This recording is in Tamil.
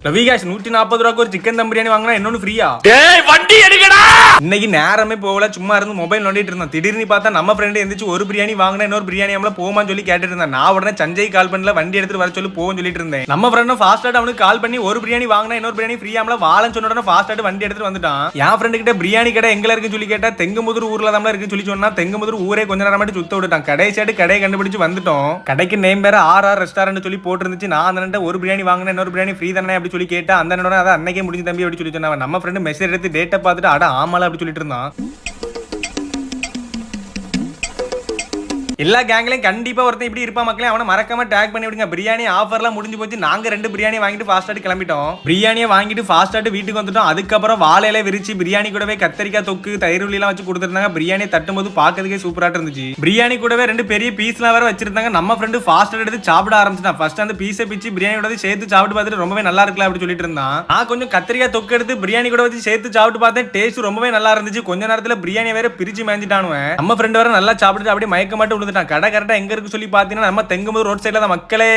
ரவிகாஷ் நூத்தி நாற்பது ரூபாய்க்கு ஒரு சிக்கன் தம் பிரியாணி வாங்கினா இன்னொன்னு ஃப்ரீயா டேய் வண்டி எடுக்கடா! இன்னைக்கு நேரமே போகல சும்மா இருந்து மொபைல் நோண்டிட்டு இருந்தோம். திடீர்னு பார்த்தா நம்ம ஃப்ரெண்டு எந்திரிச்சு ஒரு பிரியாணி வாங்கினா இன்னொரு பிரியாணி நம்மள போமான்னு சொல்லி கேட்டுட்டு இருந்தேன். நான் உடனே சஞ்சய் கால் பண்ணல வண்டி எடுத்துட்டு வர சொல்லி போவோம்னு சொல்லிட்டு இருந்தேன். நம்ம ஃப்ரெண்டும் ஃபாஸ்ட்டாக அவனுக்கு கால் பண்ணி ஒரு பிரியாணி வாங்கினா இன்னொரு பிரியாணி ஃப்ரீயாமல வாழன்னு சொன்ன உடனே ஃபாஸ்டா வண்டி எடுத்துட்டு வந்துட்டான். என் ஃப்ரெண்டு கிட்ட பிரியாணி கடை எங்க இருக்குன்னு சொல்லி கேட்டா தெங்குமுதூர் ஊர்ல தான் இருக்குன்னு சொல்லி சொன்னா தெங்குமுதூர் ஊரே கொஞ்ச நேரம் மட்டும் சுத்த விட்டுட்டான். கடைசியாட்டு கடையை கண்டுபிடிச்சு வந்துட்டோம். கடைக்கு நேம் பேர் ஆர் ஆர் ரெஸ்டாரண்ட் சொல்லி போட்டுருந்துச்சு. நான் அந்த ஒரு பிரியாணி வாங்கினா இன்னொரு பிரியாணி ஃப்ரீ தானே அப்படி சொல்லி கேட்டா அந்த அண்ணனோட அதை அன்னைக்கே முடிஞ்சு தம்பி அப்படி சொல்லி சொன்னாங்க நம்ம ஃப்ரெண்டு மெசேஜ் எடுத்து டேட்டை பார்த்துட்டு அட ஆமால அப்படி சொல்லிட்டு இருந்தான். எல்லா கேங்லையும் கண்டிப்பா ஒருத்தன் இப்படி இருப்பா மக்களே அவனை மறக்காம டேக் பண்ணி விடுங்க பிரியாணி ஆஃபர்லாம் முடிஞ்சு போச்சு. நாங்க ரெண்டு பிரியாணி வாங்கிட்டு ஃபாஸ்டாட்டு கிளம்பிட்டோம். பிரியாணியை வாங்கிட்டு ஃபாஸ்டாட்டு வீட்டுக்கு வந்துட்டோம். அதுக்கப்புறம் வாழையில விரிச்சு பிரியாணி கூடவே கத்தரிக்காய் தொக்கு தயிர் எல்லாம் வச்சு கொடுத்துருந்தாங்க. பிரியாணி தட்டும்போது பார்க்கறதுக்கே சூப்பராக இருந்துச்சு. பிரியாணி கூடவே ரெண்டு பெரிய பீஸ்லாம் வேற வச்சிருந்தாங்க. நம்ம ஃப்ரெண்டு ஃபாஸ்ட் எடுத்து சாப்பிட ஆரம்பிச்சிட்டான். ஃபர்ஸ்ட் அந்த பீஸை பிச்சு பிரியாணியோட சேர்த்து சாப்பிட்டு பார்த்துட்டு ரொம்பவே நல்லா இருக்கலாம் அப்படி சொல்லிட்டு இருந்தான். நான் கொஞ்சம் கத்திரிக்காய் தொக்கு எடுத்து பிரியாணி கூட வச்சு சேர்த்து சாப்பிட்டு பார்த்தேன். டேஸ்ட் ரொம்பவே நல்லா இருந்துச்சு. கொஞ்ச நேரத்துல பிரியாணி வேற பிரிச்சு மேஞ்சிட்டானுவேன் நம்ம ஃப்ரெண்ட் வேற நல்லா சாப்பிட்டு அப்படியே மயக்க மாட்டு விழுந்துட்டான் கடை கரெக்டா எங்க இருக்கு சொல்லி பாத்தீங்கன்னா நம்ம தெங்கும்போது ரோட் சைடுல தான் மக்களே.